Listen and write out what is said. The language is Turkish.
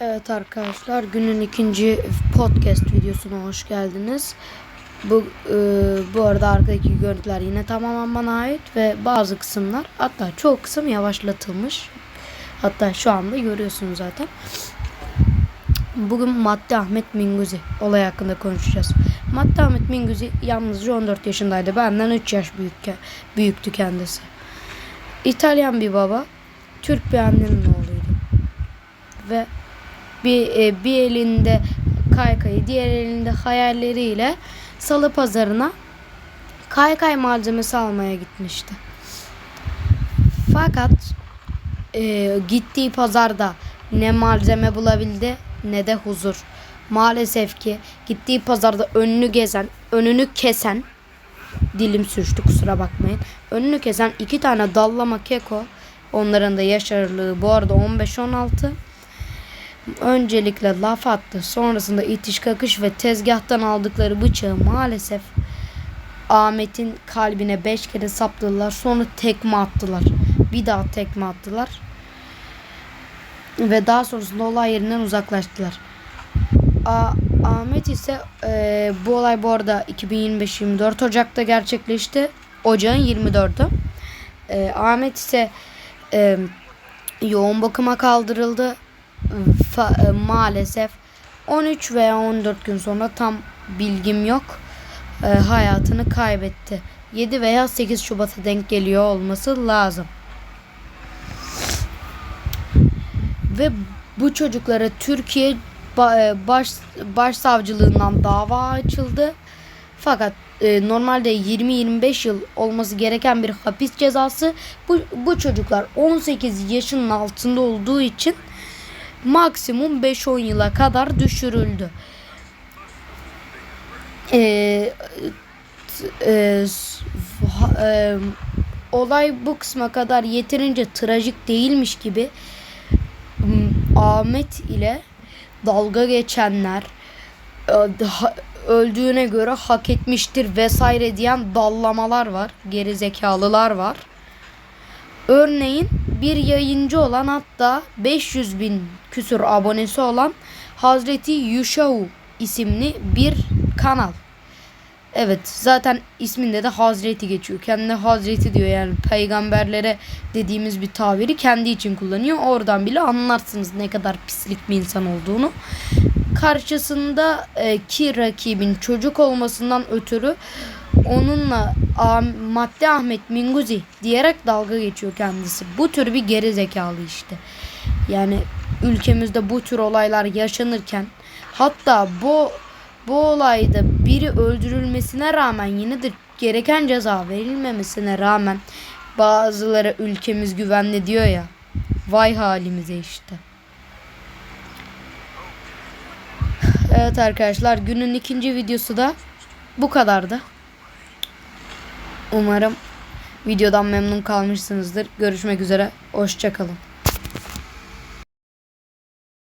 Evet arkadaşlar günün ikinci podcast videosuna hoş geldiniz. Bu e, bu arada arkadaki görüntüler yine tamamen bana ait ve bazı kısımlar hatta çoğu kısım yavaşlatılmış. Hatta şu anda görüyorsunuz zaten. Bugün Madde Ahmet Minguzi olay hakkında konuşacağız. Madde Ahmet Minguzi yalnızca 14 yaşındaydı. Benden 3 yaş büyük, büyüktü kendisi. İtalyan bir baba, Türk bir annenin oğluydu. Ve bir e, bir elinde kaykayı, diğer elinde hayalleriyle salı pazarına kaykay malzemesi almaya gitmişti. Fakat e, gittiği pazarda ne malzeme bulabildi ne de huzur. Maalesef ki gittiği pazarda önünü gezen, önünü kesen dilim sürçtü kusura bakmayın. Önünü kesen iki tane dallama keko onların da yaş aralığı bu arada 15-16 öncelikle laf attı. Sonrasında itiş kakış ve tezgahtan aldıkları bıçağı maalesef Ahmet'in kalbine beş kere sapladılar. Sonra tekme attılar. Bir daha tekme attılar. Ve daha sonrasında olay yerinden uzaklaştılar. A Ahmet ise e, bu olay bu arada 2025-24 Ocak'ta gerçekleşti. Ocağın 24'ü. E, Ahmet ise e, yoğun bakıma kaldırıldı e, maalesef 13 veya 14 gün sonra tam bilgim yok e, hayatını kaybetti. 7 veya 8 Şubat'a denk geliyor olması lazım. Ve bu çocuklara Türkiye e, baş başsavcılığından dava açıldı. Fakat e, normalde 20-25 yıl olması gereken bir hapis cezası bu, bu çocuklar 18 yaşının altında olduğu için maksimum 5-10 yıla kadar düşürüldü. Ee, e, e, olay bu kısma kadar yeterince trajik değilmiş gibi Ahmet ile dalga geçenler e, öldüğüne göre hak etmiştir vesaire diyen dallamalar var. Geri zekalılar var. Örneğin bir yayıncı olan hatta 500 bin küsur abonesi olan Hazreti Yuşau isimli bir kanal. Evet zaten isminde de Hazreti geçiyor. Kendine Hazreti diyor yani peygamberlere dediğimiz bir tabiri kendi için kullanıyor. Oradan bile anlarsınız ne kadar pislik bir insan olduğunu. Karşısında e, ki rakibin çocuk olmasından ötürü onunla ah, Madde Ahmet Minguzi diyerek dalga geçiyor kendisi. Bu tür bir geri zekalı işte. Yani ülkemizde bu tür olaylar yaşanırken hatta bu bu olayda biri öldürülmesine rağmen de gereken ceza verilmemesine rağmen bazıları ülkemiz güvenli diyor ya. Vay halimize işte. Evet arkadaşlar günün ikinci videosu da bu kadardı. Umarım videodan memnun kalmışsınızdır. Görüşmek üzere. Hoşçakalın.